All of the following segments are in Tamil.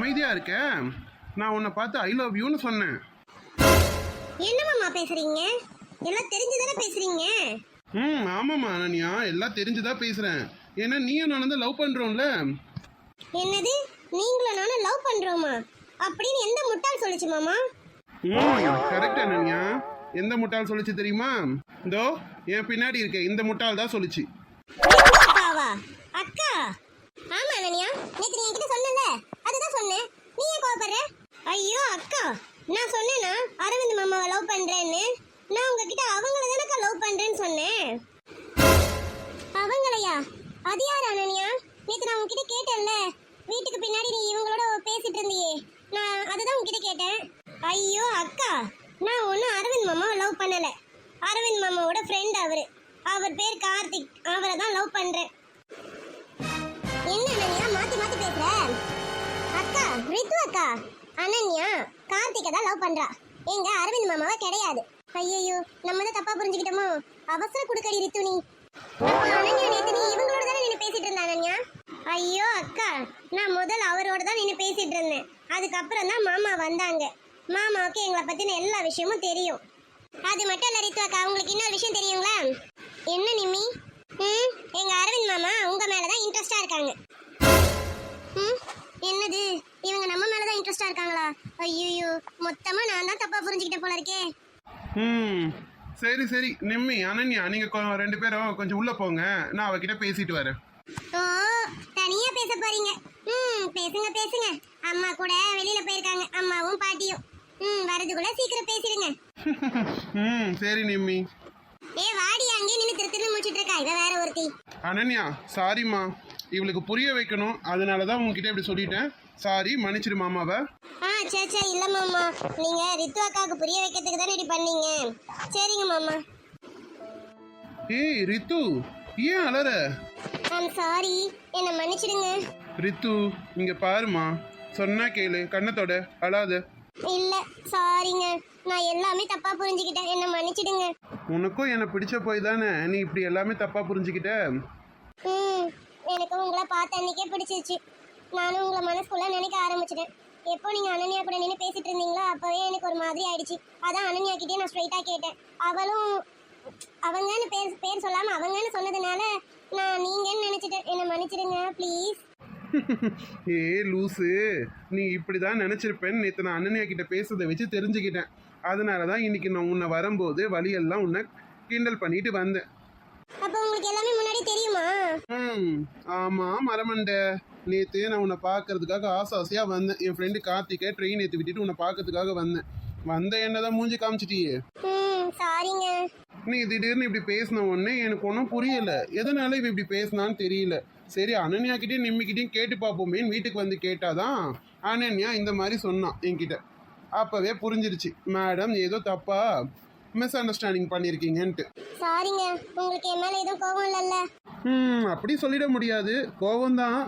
அமைதியா இருக்க? நான் உன்னை பார்த்து ஐ லவ் யூன்னு சொன்னேன். என்ன மாமா பேசுறீங்க? எல்லாம் தெரிஞ்சுதானே பேசுறீங்க? ம் ஆமாம்மா அனன்யா. எல்லாம் தெரிஞ்சுதான் பேசுறேன். ஏன்னா நீயும் நான் வந்து லவ் பண்றோம்ல. என்னது? நீங்களும் நானும் லவ் பண்றோமா? அப்படின்னு எந்த முட்டாள் சொல்லுச்சு மாமா? ம் கரெக்ட் அனன்யா. எந்த முட்டாள் சொல்லுச்சு தெரியுமா? இதோ என் பின்னாடி இருக்க இந்த முட்டாள் தான் சொல்லுச்சு. அக்காவா அக்கா ஆமா அனன்யா. நேத்து நீ என்கிட்ட சொன்னல. சொன்னேன். நீ ஏன் கோவப்படுற? ஐயோ அக்கா நான் சொன்னேனா? அரவிந்த் மாமாவை லவ் பண்றேன்னு. நான் உங்ககிட்ட அவங்கள தானக்கா லவ் பண்றேன்னு சொன்னேன். அவங்களையா? அது யார் அனன்யா? நேற்று நான் உங்ககிட்ட கேட்டேன்ல. வீட்டுக்கு பின்னாடி நீ இவங்களோட பேசிட்டு இருந்தியே. நான் அதுதான் உங்ககிட்ட கேட்டேன். ஐயோ அக்கா நான் ஒன்றும் அரவிந்த் மாமாவை லவ் பண்ணலை. அரவிந்த் மாமாவோட ஃப்ரெண்ட் அவர். அவர் பேர் கார்த்திக். அவரை தான் லவ் பண்ணுறேன் ரித்து அக்கா அனன்யா கார்த்திகை தான் லவ் பண்றா. எங்க அரவிந்த் மாமாவா கிடையாது. ஐயோ நம்ம தான் தப்பா புரிஞ்சுக்கிட்டோமோ? அவசர குடுக்கடி ரித்து நீ. அனன்யா நேத்து நீ இவங்களோட தானே நின்று பேசிட்டு இருந்த அனன்யா? ஐயோ அக்கா நான் முதல் அவரோட தான் நின்று பேசிட்டு இருந்தேன். அதுக்கப்புறம் தான் மாமா வந்தாங்க. மாமாவுக்கு எங்களை பத்தின எல்லா விஷயமும் தெரியும். அது மட்டும் இல்ல ரித்து அக்கா உங்களுக்கு இன்னொரு விஷயம் தெரியுங்களா? என்ன நிம்மி? ம் எங்க அரவிந்த் மாமா உங்க மேல தான் இன்ட்ரெஸ்டா இருக்காங்க. ம் என்னது? இவங்க நம்ம மேல தான் இன்ட்ரெஸ்டா இருக்காங்களா? ஐயோ மொத்தமா நான் தான் தப்பா புரிஞ்சுக்கிட்ட போல இருக்கே ம் சரி சரி. நிம்மி அனன்யா நீங்க ரெண்டு பேரும் கொஞ்சம் உள்ள போங்க. நான் அவகிட்ட பேசிட்டு வரேன். ஓ தனியா பேச போறீங்க. ம் பேசுங்க பேசுங்க. அம்மா கூட வெளியில போயிருக்காங்க. அம்மாவும் பாட்டியும். ம் வரதுக்குள்ள சீக்கிரம் பேசிடுங்க. ம் சரி நிம்மி. ஏ வாடி அங்கேயே நின்று திரு திரு முடிச்சிட்டு இருக்கா? இவ வேற ஒருத்தி. அனன்யா சாரிம்மா இவளுக்கு புரிய வைக்கணும். அதனால தான் உங்ககிட்ட இப்படி சொல்லிட்டேன். சாரி மன்னிச்சிடு மாமாவை. ஆ சே சே இல்ல மாமா. நீங்க ரித்து அக்காவுக்கு புரிய வைக்கிறதுக்கு தானே இப்படி பண்ணீங்க. சரிங்க மாமா. ஏய் ரித்து ஏன் அலற? ஐம் சாரி என்னை மன்னிச்சிடுங்க. ரித்து இங்க பாருமா சொன்னா கேளு கண்ணத்தோட அழாத. இல்ல சாரிங்க நான் எல்லாமே தப்பா புரிஞ்சுக்கிட்டேன். என்னை மன்னிச்சிடுங்க. உனக்கும் என்னை பிடிச்ச போய் தானே? நீ இப்படி எல்லாமே தப்பா புரிஞ்சுக்கிட்ட? ம். எனக்கு உங்களை பார்த்த அன்னைக்கே பிடிச்சிருச்சு. நானும் உங்களை மனசுக்குள்ள நினைக்க ஆரம்பிச்சிட்டேன். எப்போ நீங்க அனன்யா கூட நின்று பேசிட்டு இருந்தீங்களோ அப்பவே எனக்கு ஒரு மாதிரி ஆயிடுச்சு. அதான் அனன்யா கிட்டே நான் ஸ்ட்ரைட்டா கேட்டேன். அவளும் அவங்கன்னு பேர் பேர் சொல்லாம அவங்கன்னு சொன்னதுனால நான் நீங்கன்னு நினைச்சிட்டேன். என்னை மன்னிச்சிடுங்க ப்ளீஸ் ஏ லூசு நீ இப்படிதான் நினைச்சிருப்பேன்னு நேற்று நான் அண்ணனியா கிட்ட பேசுறதை வச்சு தெரிஞ்சுக்கிட்டேன். அதனால தான் இன்னைக்கு நான் உன்னை வரும்போது வழியெல்லாம் உன்னை கிண்டல் பண்ணிட்டு வந்தேன். அப்போ உங்களுக்கு எல்லாமே தெரியுமா? ம் ஆமாம் மரமண்ட. நேற்று நான் உன்னை பார்க்கறதுக்காக ஆசை ஆசையாக வந்தேன். என் ஃப்ரெண்டு கார்த்திகை ட்ரெயின் ஏற்றி விட்டுட்டு உன்னை பார்க்கறதுக்காக வந்தேன். வந்த என்னதான் மூஞ்சி காமிச்சிட்டியே. சாரிங்க நீ திடீர்னு இப்படி பேசின உடனே எனக்கு ஒன்றும் புரியல. எதனால இவ இப்படி பேசினான்னு தெரியல. சரி அனன்யாக்கிட்டையும் நிம்மிக்கிட்டையும் கேட்டு பார்ப்போமேன்னு வீட்டுக்கு வந்து கேட்டாதான் அனன்யா இந்த மாதிரி சொன்னான் என்கிட்ட. அப்போவே புரிஞ்சிருச்சு. மேடம் ஏதோ தப்பா? மிஸ் அண்டர்ஸ்டாண்டிங் பண்ணியிருக்கீங்கன்ட்டு சாரிங்க உங்களுக்கு என் மேல எதுவும் கோவம் இல்லைல்ல? ம் அப்படி சொல்லிட முடியாது. கோவம்தான்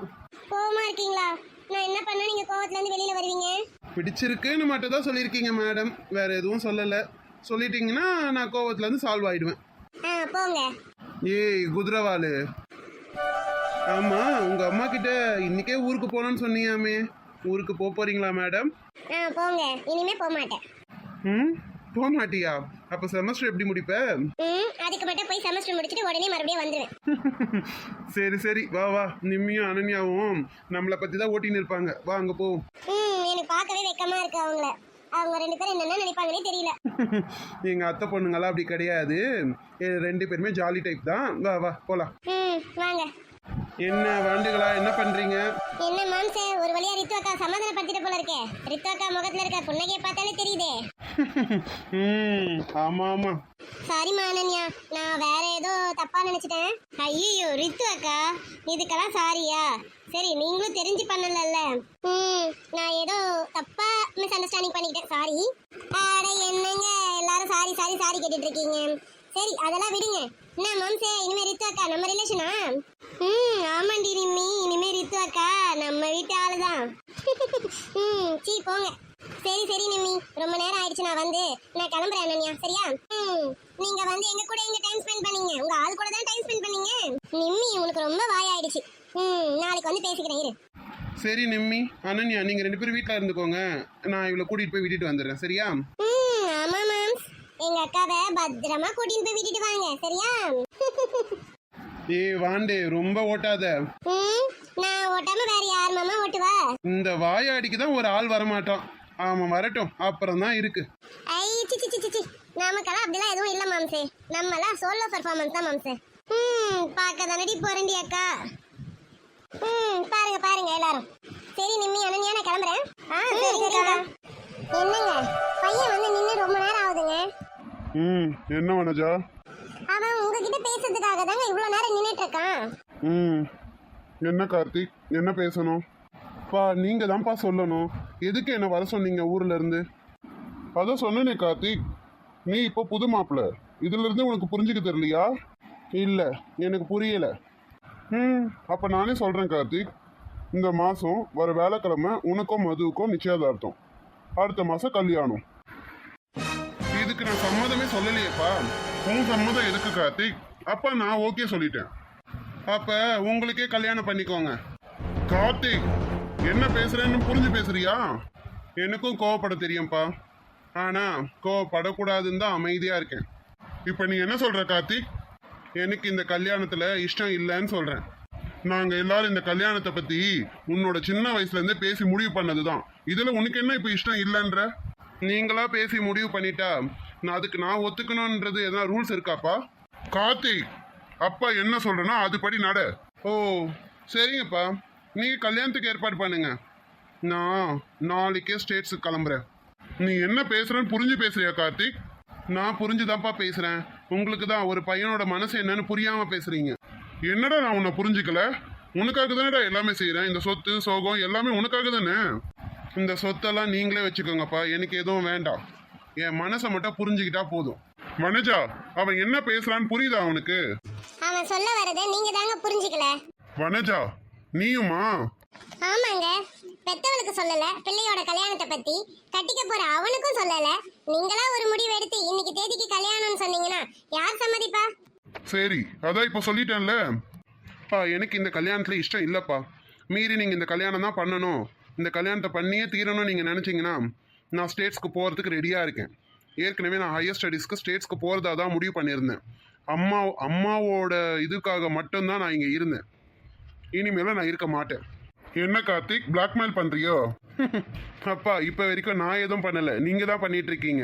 கோவமா இருக்கீங்களா? நான் என்ன பண்ணா நீங்க கோவத்துல இருந்து வெளியில வருவீங்க? பிடிச்சிருக்குன்னு மட்டும் தான் சொல்லியிருக்கீங்க மேடம். வேற எதுவும் சொல்லலை. சொல்லிட்டீங்கன்னா நான் கோவத்துலேருந்து சால்வ் ஆயிடுவேன். ஆ போங்க. ஏய் குதிரவாலு ஆமா உங்க அம்மா கிட்ட இன்னைக்கே ஊருக்கு போகணும்னு சொன்னியாமே. ஊருக்கு போக போறீங்களா மேடம்? ஆ போங்க. இனிமே போக மாட்டேன் ம் போக மாட்டியா அப்ப செமஸ்டர் எப்படி முடிப்ப? ம் அதுக்கு மட்டும் போய் செமஸ்டர் முடிச்சுட்டு உடனே மறுபடியும் வந்துடுவேன் சரி சரி. வா வா. நிம்மியும் அனன்யாவும் நம்மளை பத்தி தான் ஓட்டின்னு இருப்பாங்க. வா அங்க போ. ம் எனக்கு பார்க்கவே வெக்கமா இருக்கு அவங்கள. அவங்க ரெண்டு பேரும் என்னென்ன நினைப்பாங்கன்னே தெரியல. எங்க அத்தை பொண்ணுங்களாம் அப்படி கிடையாது. எ, ரெண்டு பேருமே ஜாலி டைப் தான். வா வா போலாம். ம் வாங்க. என்ன வாண்டுகளா? என்ன பண்றீங்க? என்ன மாம்சே? ஒரு வழியா ரித்து அக்கா சமாதானப்படுத்திட்டு போல இருக்கே. ரித்து அக்கா முகத்துல இருக்க புன்னகையை பார்த்தாலே தெரியுதே. ம் ஆமா ஆமா. சாரிம்மா அனன்யா நான் வேற ஏதோ தப்பா நினைச்சிட்டேன். ஐயோ ரித்து அக்கா இதுக்கெல்லாம் சாரியா? சரி நீங்களும் தெரிஞ்சு பண்ணலல்ல. ம் நான் ஏதோ தப்பா மிஸ் அண்டர்ஸ்டாண்டிங் பண்ணிக்கிட்டேன். சாரி அட என்னங்க? எல்லாரும் சாரி சாரி சாரி கேட்டுட்டு இருக்கீங்க. சரி அதெல்லாம் விடுங்க. என்ன மாம்சே இனிமே ரித்து அக்கா நம்ம ரிலேஷனா ம் ஆமாண்டி நிம்மி இனிமே ரித்து அக்கா நம்ம வீட்டு ஆளுதான். ம் சீ போங்க. சரி சரி நிம்மி ரொம்ப நேரம் ஆயிடுச்சு நான் வந்து நான் கிளம்புறேன் அனன்யா சரியா? ம் நீங்க வந்து எங்க கூட எங்க டைம் ஸ்பெண்ட் பண்ணீங்க? உங்க ஆள் கூட தான் டைம் ஸ்பெண்ட் பண்ணீங்க? நிம்மி உனக்கு ரொம்ப வாயாயிடுச்சு. ம் நாளைக்கு வந்து பேசிக்கிறேன் இரு. சரி நிம்மி அனன்யா நீங்கள் ரெண்டு பேரும் வீட்டில் இருந்துக்கோங்க. நான் இவளை கூட்டிகிட்டு போய் விட்டுட்டு வந்துடுறேன் சரியா? ம் எங்க அக்காவை பத்திரமா கூட்டிட்டு போய் விட்டுட்டு வாங்க சரியா? ஏய் வாண்டே ரொம்ப ஓட்டாத. ம் நான் ஓட்டாம வேற யார் மாமா ஓட்டுவா? இந்த வாயாடிக்கு தான் ஒரு ஆள் வரமாட்டான். ஆமாம் வரட்டும் அப்புறம் தான் இருக்கு. ஐ சி சி சி சி, சி. நமக்கெல்லாம் அப்படிலாம் எதுவும் இல்ல மாம்சே. நம்மலாம் சோலோ பெர்ஃபார்மன்ஸ் தான் மாம்சே. ம் பார்க்க தானடி போறண்டி அக்கா. ம் பாருங்க பாருங்க எல்லாரும். சரி நிம்மி அனன்யா நான் கிளம்புறேன். ஆ சரிங்கக்கா. என்னங்க? பையன் வந்து நின்று ரொம்ப நேரம் ஆகுதுங்க. ம். என்ன வனஜா அவன் உங்ககிட்ட பேசுறதுக்காக தாங்க இவ்வளோ நேரம் நின்றுட்டு இருக்கான் ம். என்ன கார்த்திக்? என்ன பேசணும்? பா நீங்கள் தான்ப்பா சொல்லணும். எதுக்கு என்ன வர சொன்னீங்க ஊர்ல இருந்து? அதான் சொன்னேனே கார்த்திக். நீ இப்போ புது மாப்பிள்ள இதுல இருந்து உனக்கு புரிஞ்சுக்க தெரியலையா? இல்லை எனக்கு புரியல. ம் அப்போ நானே சொல்கிறேன் கார்த்திக். இந்த மாதம் வர வேலைக்கிழமை உனக்கும் மதுவுக்கும் நிச்சயதார்த்தம். அடுத்த மாதம் கல்யாணம். இதுக்கு நான் சம்மதமே சொல்லலையேப்பா. உன் சம்மதம் எதுக்கு கார்த்திக்? அப்ப நான் ஓகே சொல்லிட்டேன். அப்ப உங்களுக்கே கல்யாணம் பண்ணிக்கோங்க. கார்த்திக் என்ன பேசுறேன்னு புரிஞ்சு பேசுறியா? எனக்கும் கோவப்பட தெரியும்ப்பா ஆனா கோவப்படக்கூடாதுன்னு தான் அமைதியா இருக்கேன். இப்ப நீ என்ன சொல்ற கார்த்திக்? எனக்கு இந்த கல்யாணத்துல இஷ்டம் இல்லைன்னு சொல்றேன். நாங்க எல்லாரும் இந்த கல்யாணத்தை பத்தி உன்னோட சின்ன வயசுல இருந்தே பேசி முடிவு பண்ணதுதான். இதுல உனக்கு என்ன இப்ப இஷ்டம் இல்லைன்ற? நீங்களா பேசி முடிவு பண்ணிட்டா நான் அதுக்கு நான் ஒத்துக்கணும்ன்றது எதனா ரூல்ஸ் இருக்காப்பா? கார்த்திக் அப்பா என்ன சொல்கிறேன்னா அதுபடி நட. ஓ சரிங்கப்பா. நீங்கள் கல்யாணத்துக்கு ஏற்பாடு பண்ணுங்க. நான் நாளைக்கே ஸ்டேட்ஸுக்கு கிளம்புறேன். நீ என்ன பேசுகிறேன்னு புரிஞ்சு பேசுறியா கார்த்திக்? நான் புரிஞ்சுதான்ப்பா பேசுகிறேன் உங்களுக்கு தான் ஒரு பையனோட மனசு என்னன்னு புரியாமல் பேசுகிறீங்க என்னடா நான் உன்னை புரிஞ்சுக்கல? உனக்காக தானேடா எல்லாமே செய்கிறேன் இந்த சொத்து சோகம் எல்லாமே உனக்காக தானே? இந்த சொத்தெல்லாம் நீங்களே வச்சுக்கோங்கப்பா. எனக்கு எதுவும் வேண்டாம். என் மனசை மட்டும் புரிஞ்சுக்கிட்டா போதும். மனஜா அவன் என்ன பேசுறான்னு புரியுதா அவனுக்கு அவன் சொல்ல வரதை நீங்க தாங்க புரிஞ்சுக்கல. வனஜா நீயுமா? ஆமாங்க. பெத்தவளுக்கு சொல்லல பிள்ளையோட கல்யாணத்தை பத்தி. கட்டிக்க போற அவனுக்கும் சொல்லல. நீங்களா ஒரு முடிவு எடுத்து இன்னைக்கு தேதிக்கு கல்யாணம்னு சொன்னீங்கன்னா யார் சம்மதிப்பா? சரி அதான் இப்போ சொல்லிட்டேன்ல. பா எனக்கு இந்த கல்யாணத்துல இஷ்டம் இல்லைப்பா. மீறி நீங்கள் இந்த கல்யாணம் தான் பண்ணணும். இந்த கல்யாணத்தை பண்ணியே தீரணும்னு நீங்கள் நினச்சிங்கன்னா நான் ஸ்டேட்ஸ்க்கு போகிறதுக்கு ரெடியாக இருக்கேன். ஏற்கனவே நான் ஹையர் ஸ்டடீஸ்க்கு ஸ்டேட்ஸ்க்கு போகிறதா தான் முடிவு பண்ணியிருந்தேன். அம்மா அம்மாவோட இதுக்காக மட்டும்தான் நான் இங்கே இருந்தேன். இனிமேல நான் இருக்க மாட்டேன். என்ன கார்த்திக் பிளாக்மெயில் பண்ணுறியோ அப்பா இப்போ வரைக்கும் நான் எதுவும் பண்ணலை. நீங்கள் தான் பண்ணிட்டு இருக்கீங்க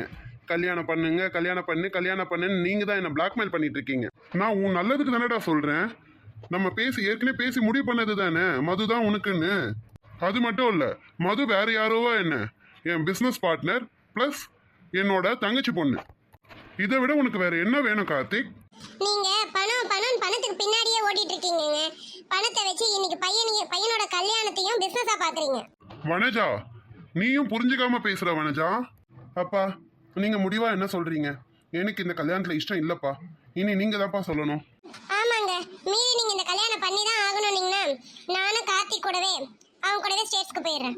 கல்யாணம் பண்ணுங்க கல்யாணம் பண்ணு கல்யாணம் பண்ணுன்னு நீங்கள் தான் என்ன பிளாக்மெயில் பண்ணிட்டு இருக்கீங்க நான் உன் நல்லதுக்கு தானடா சொல்கிறேன் நம்ம பேசி ஏற்கனவே பேசி முடிவு பண்ணது தானே? மது தான் உனக்குன்னு. அது மட்டும் இல்லை மது வேற யாரோவா என்ன? என் பிசினஸ் பார்ட்னர் ப்ளஸ் என்னோட தங்கச்சி பொண்ணு. இதை விட உனக்கு வேற என்ன வேணும் கார்த்திக்? நீங்க பணம் பணம் பணத்துக்கு பின்னாடியே ஓடிட்டு இருக்கீங்கங்க பணத்தை வச்சு இன்னைக்கு பையனையும் பையனோட கல்யாணத்தையும் பிசினஸா பாக்குறீங்க. வனஜா நீயும் புரிஞ்சுக்காம பேசுற வனஜா. அப்பா நீங்க முடிவா என்ன சொல்றீங்க? எனக்கு இந்த கல்யாணத்துல இஷ்டம் இல்லப்பா. இனி நீங்க தான்ப்பா சொல்லணும். ஆமாங்க. மீறி நீங்க இந்த கல்யாணம் பண்ணி தான் ஆகணும்னீங்கன்னா நானும் கார்த்திக் கூடவே அவன் கூடவே ஸ்டேட்ஸ்க்கு போயிடுறேன்.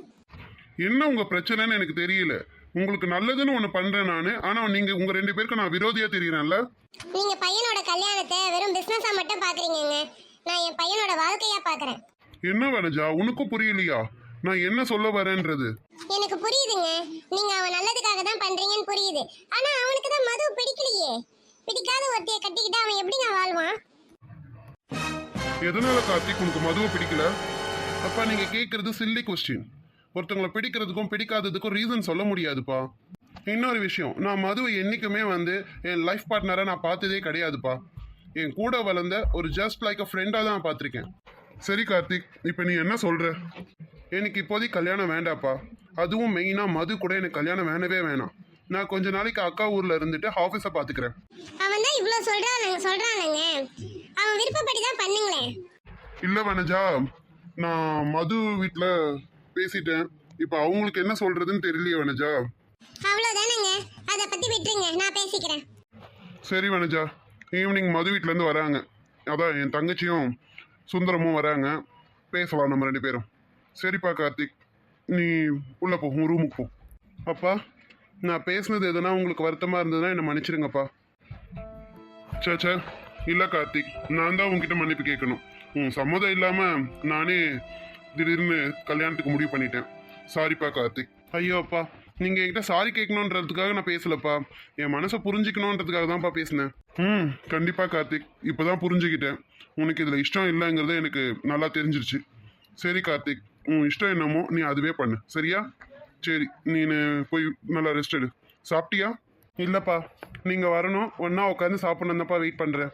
என்ன உங்க பிரச்சனைன்னு எனக்கு தெரியல. உங்களுக்கு நல்லதுன்னு ஒன்று பண்றேன் நான். ஆனா நீங்க உங்க ரெண்டு பேருக்கு நான் விரோதியா தெரியறேன்ல? நீங்க பையனோட கல்யாணத்தை வெறும் பிசினஸா மட்டும் பாக்குறீங்கங்க. நான் என் பையனோட வாழ்க்கையா பாக்குறேன். என்ன வனஜா உனக்கும் புரியலையா? நான் என்ன சொல்ல வரேன்றது? எனக்கு புரியுதுங்க. நீங்க அவன் நல்லதுக்காக தான் பண்றீங்கன்னு புரியுது. ஆனா அவனுக்கு தான் மது பிடிக்கலையே. பிடிக்காத ஒருத்தைய கட்டிக்கிட்டு அவன் எப்படிங்க வாழ்வான்? எதனால கார்த்திக் உனக்கு மதுவை பிடிக்கல? அப்பா நீங்க கேட்கறது சில்லி கொஸ்டின் ஒருத்தவங்களை பிடிக்கிறதுக்கும் பிடிக்காததுக்கும் ரீசன் சொல்ல முடியாதுப்பா. இன்னொரு விஷயம் நான் மதுவை என்னைக்குமே வந்து என் லைஃப் பார்ட்னரை நான் பார்த்ததே கிடையாதுப்பா. என் கூட வளர்ந்த ஒரு ஜஸ்ட் லைக் அ ஃப்ரெண்டாக தான் பார்த்துருக்கேன். சரி கார்த்திக் இப்போ நீ என்ன சொல்ற? எனக்கு இப்போதைக்கு கல்யாணம் வேண்டாப்பா. அதுவும் மெயினாக மது கூட எனக்கு கல்யாணம் வேணவே வேணாம். நான் கொஞ்ச நாளைக்கு அக்கா ஊரில் இருந்துட்டு ஆஃபீஸை பார்த்துக்கிறேன். அவன் தான் இவ்வளவு சொல்றானுங்க சொல்றானுங்க. அவன் விருப்பப்படி தான் பண்ணுங்களேன். இல்லை வனஜா. நான் மது வீட்டில் பேசிட்டேன். இப்போ அவங்களுக்கு என்ன சொல்றதுன்னு தெரியலையே வனஜா. அவ்வளவுதானங்க. அதை பத்தி விட்டுருங்க. நான் பேசிக்கிறேன். சரி வனஜா. ஈவினிங் மது வீட்டிலேருந்து வராங்க. அதான் என் தங்கச்சியும் சுந்தரமும் வராங்க. பேசலாம் நம்ம ரெண்டு பேரும். சரிப்பா கார்த்திக். நீ உள்ள போ. உன் ரூமுக்கு போ. அப்பா நான் பேசுனது எதுனா உங்களுக்கு வருத்தமாக இருந்ததுன்னா என்னை மன்னிச்சிடுங்கப்பா சே சே இல்லை கார்த்திக். நான் தான் உங்ககிட்ட மன்னிப்பு கேட்கணும். உன் சம்மதம் இல்லாமல் நானே திடீர்னு கல்யாணத்துக்கு முடிவு பண்ணிட்டேன். சாரிப்பா கார்த்திக். ஐயோ அப்பா நீங்க என்கிட்ட சாரி கேட்கணுன்றதுக்காக நான் பேசலப்பா. என் மனசை புரிஞ்சுக்கணுன்றதுக்காக தான்ப்பா பேசினேன். ம். கண்டிப்பா கார்த்திக். இப்போதான் புரிஞ்சுக்கிட்டேன். உனக்கு இதில் இஷ்டம் இல்லைங்கிறது எனக்கு நல்லா தெரிஞ்சிருச்சு. சரி கார்த்திக். உன் இஷ்டம் என்னமோ நீ அதுவே பண்ணு. சரியா? சரி நீ போய் நல்லா ரெஸ்ட் எடு. சாப்பிட்டியா? இல்லப்பா. நீங்க வரணும். ஒன்னா உட்காந்து சாப்பிடணும்ப்பா வெயிட் பண்றேன்.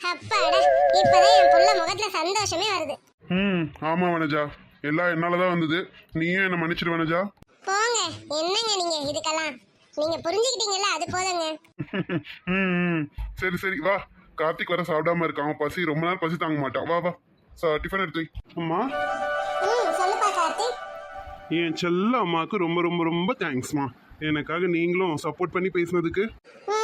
அப்பாடா இப்பதான் என் புள்ள முகத்துல சந்தோஷமே வருது. ம் ஆமாம் வனஜா. எல்லாம் என்னால் தான் வந்தது. நீயும் என்னை மன்னிச்சிடு வனஜா. போங்க என்னங்க நீங்க இதுக்கெல்லாம்? நீங்க புரிஞ்சுக்கிட்டீங்கல்ல அது போதுங்க. ம் ம். சரி சரி வா. கார்த்திக் வர சாப்பிடாம இருக்கான். பசி ரொம்ப நேரம் பசி தாங்க மாட்டான். வா வா. சா டிஃபன் எடுத்து வை. அம்மா. ம் சொல்லுப்பா கார்த்திக். என் செல்ல அம்மாவுக்கு ரொம்ப ரொம்ப ரொம்ப தேங்க்ஸ்மா எனக்காக நீங்களும் சப்போர்ட் பண்ணி பேசினதுக்கு. ம்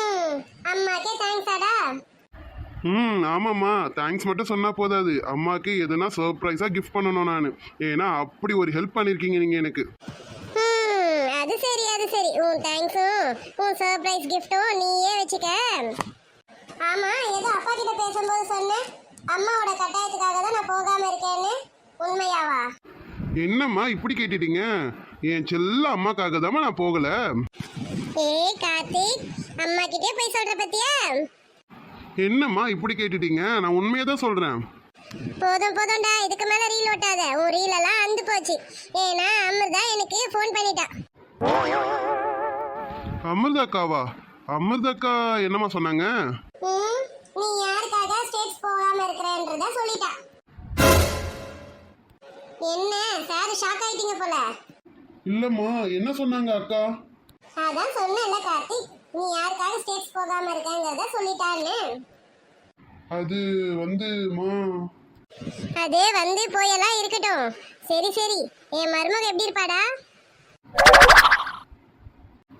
ம் ஆமாம்மா. தேங்க்ஸ் மட்டும் சொன்னால் போதாது. அம்மாவுக்கு எதுனா சர்ப்ரைஸாக கிஃப்ட் பண்ணணும் நான். ஏன்னா அப்படி ஒரு ஹெல்ப் பண்ணியிருக்கீங்க நீங்கள் எனக்கு. ம் அது சரி அது சரி. உன் தேங்க்ஸும் உன் சர்ப்ரைஸ் கிஃப்ட்டும் நீயே வச்சுக்க. ஆமா ஏதோ அப்பா கிட்ட பேசும்போது சொன்னேன். அம்மாவோட கட்டாயத்துக்காக தான் நான் போகாம இருக்கேன்னு. உண்மையாவா? என்னம்மா இப்படி கேட்டுட்டீங்க? என் செல்ல அம்மாக்காக தாம்மா நான் போகலை. ஏய் கார்த்திக் அம்மா கிட்டே போய் சொல்ற பத்தியா? என்னம்மா இப்படி கேட்டுட்டீங்க? நான் உண்மையை தான் சொல்கிறேன் போதும் போதும்டா. இதுக்கு மேல ரீல் ஓட்டாத உன் ரீல் எல்லாம் அந்து போச்சு. ஏன்னா அமிர்தா எனக்கு ஃபோன் பண்ணிட்டா. அமிர்தாக்காவா அமிர்தாக்கா என்னம்மா சொன்னாங்க? நீ யாருக்காக ஸ்டேட்ஸ் போகாம இருக்கிறன்றத சொல்லிட்டா. என்ன சார் ஷாக் ஆயிட்டீங்க போல? இல்லைம்மா என்ன சொன்னாங்க அக்கா? அதான் சொன்னேன்ல கார்த்திக். நீ யாருக்காக ஸ்டேட்ஸ் போகாம இருக்கேங்கிறத சொல்லிட்டான்னு அது வந்துமா? அது வந்து போயெல்லாம் இருக்கட்டும். சரி சரி. என் மருமக எப்படி இருப்பாடா?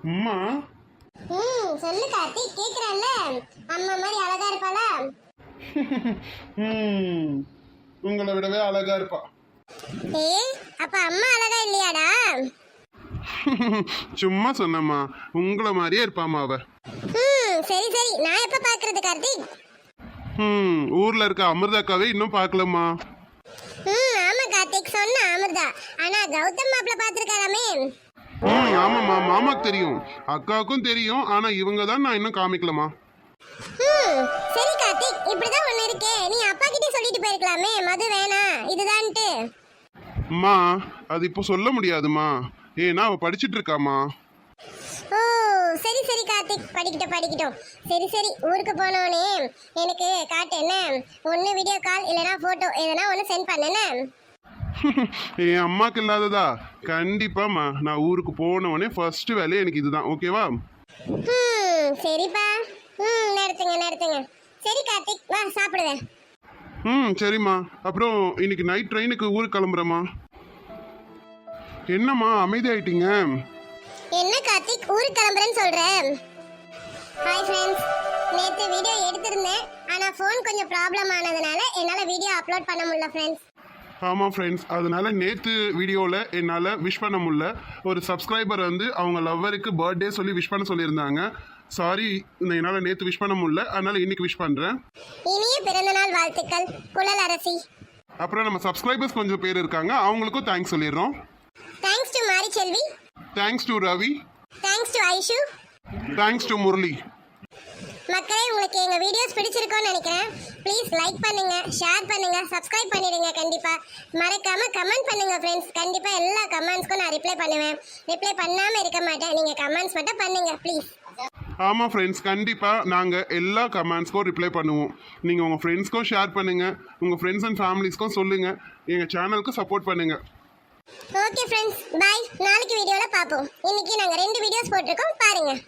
அம்மா? ம் சொல்லு கார்த்திக் கேக்குறேன்ல. அம்மா மாதிரி அழகா இருப்பாளா? ம் உங்களை விடவே அழகா இருப்பா. ஏ அப்ப அம்மா அழகா இல்லையாடா? சும்மா சொன்னம்மா. உங்களை மாதிரியே இருப்பாம்மா அவ. ம் சரி சரி. நான் எப்ப பாக்குறது கார்த்திக்? ம் ஊர்ல இருக்க அமிர்தாக்காவே இன்னும் பார்க்கலம்மா ம் ஆமா கார்த்திக். சொன்ன அமிர்தா. ஆனா கௌதம் மாப்பிள்ள பாத்திருக்காராமே ம் ஆமாம்மா மாமாக்கு தெரியும். அக்காவுக்கும் தெரியும். ஆனா இவங்க தான் நான் இன்னும் காமிக்கலம்மா. ம் சரி கார்த்திக். இப்படிதான் ஒண்ணு இருக்கே. நீ அப்பா கிட்ட சொல்லிட்டு போயிருக்கலாமே. மது வேணாம். இதுதான்ட்டு. அம்மா அது இப்போ சொல்ல முடியாதும்மா ஏன்னா அவ படிச்சிட்டு இருக்காம்மா. ஓ சரி சரி கார்த்திக். படிக்கட்டும் படிக்கட்டும். சரி சரி ஊருக்கு போனோடனே எனக்கு காட்டு என்ன? ஒன்று வீடியோ கால் இல்லைனா ஃபோட்டோ எதனா ஒன்று சென்ட் பண்ணேன்னு என் அம்மாக்கு இல்லாததா? கண்டிப்பாம்மா. நான் ஊருக்கு போன உடனே ஃபர்ஸ்ட் வேலையே எனக்கு இதுதான். ஓகேவா ம் சரிப்பா. ம் நடத்துங்க நடத்துங்க. சரி கார்த்திக் வா சாப்பிடுவேன் ம் சரிம்மா. அப்புறம் இன்னைக்கு நைட் ட்ரெயினுக்கு ஊருக்கு கிளம்புறேம்மா. என்னம்மா அமைதியாயிட்டீங்க? என்ன கார்த்திக் ஊருக்கு கிளம்புறேன்னு சொல்கிறேன் ஹாய் ஃப்ரெண்ட்ஸ் நேற்று வீடியோ எடுத்திருந்தேன். ஆனால் ஃபோன் கொஞ்சம் ப்ராப்ளம் ஆனதுனால என்னால் வீடியோ அப்லோட் பண்ண முடியல ஃப்ரெண்ட்ஸ் ஆமாம் ஃப்ரெண்ட்ஸ் அதனால நேற்று வீடியோவில் என்னால் விஷ் பண்ண முடியல. ஒரு சப்ஸ்கிரைபர் வந்து அவங்க லவ்வருக்கு பர்த்டே சொல்லி விஷ் பண்ண சொல்லியிருந்தாங்க. சாரி என்னால் நேற்று விஷ் பண்ண முடியல. அதனால் இன்னைக்கு விஷ் பண்ணுறேன் இனிய பிறந்தநாள் வாழ்த்துக்கள் குழல் அரசி. அப்புறம் நம்ம சப்ஸ்கிரைபர்ஸ் கொஞ்சம் பேர் இருக்காங்க. அவங்களுக்கும் தேங்க்ஸ் சொல்லிடுறோம். Thanks to Mari Selvi thanks to Ravi thanks to Aishu thanks to Murali மக்களே உங்களுக்கு எங்க வீடியோஸ் பிடிச்சிருக்கோன்னு நினைக்கிறேன். ப்ளீஸ் லைக் பண்ணுங்க ஷேர் பண்ணுங்க சப்ஸ்கிரைப் பண்ணிடுங்க கண்டிப்பா. மறக்காம கமெண்ட் பண்ணுங்க ஃப்ரெண்ட்ஸ் கண்டிப்பா எல்லா கமெண்ட்ஸ்க்கும் நான் ரிப்ளை பண்ணுவேன். ரிப்ளை பண்ணாம இருக்க மாட்டேன். நீங்க கமெண்ட்ஸ் மட்டும் பண்ணுங்க ப்ளீஸ் ஆமாம் ஃப்ரெண்ட்ஸ் கண்டிப்பாக நாங்கள் எல்லா கமெண்ட்ஸ்க்கும் ரிப்ளை பண்ணுவோம். நீங்கள் உங்கள் ஃப்ரெண்ட்ஸ்க்கும் ஷேர் பண்ணுங்கள் உங்கள் ஃப்ரெண்ட்ஸ் அண்ட் ஃபேமிலிஸ்க்கும் சொல்லுங்கள் எங்கள் சேனலுக்கு சப்போர்ட் பண்ணுங்கள் ஓகே ஃப்ரெண்ட்ஸ் பாய் நாளைக்கு வீடியோவில் பார்ப்போம் இன்னைக்கு நாங்கள் ரெண்டு வீடியோஸ் போட்டிருக்கோம். பாருங்கள்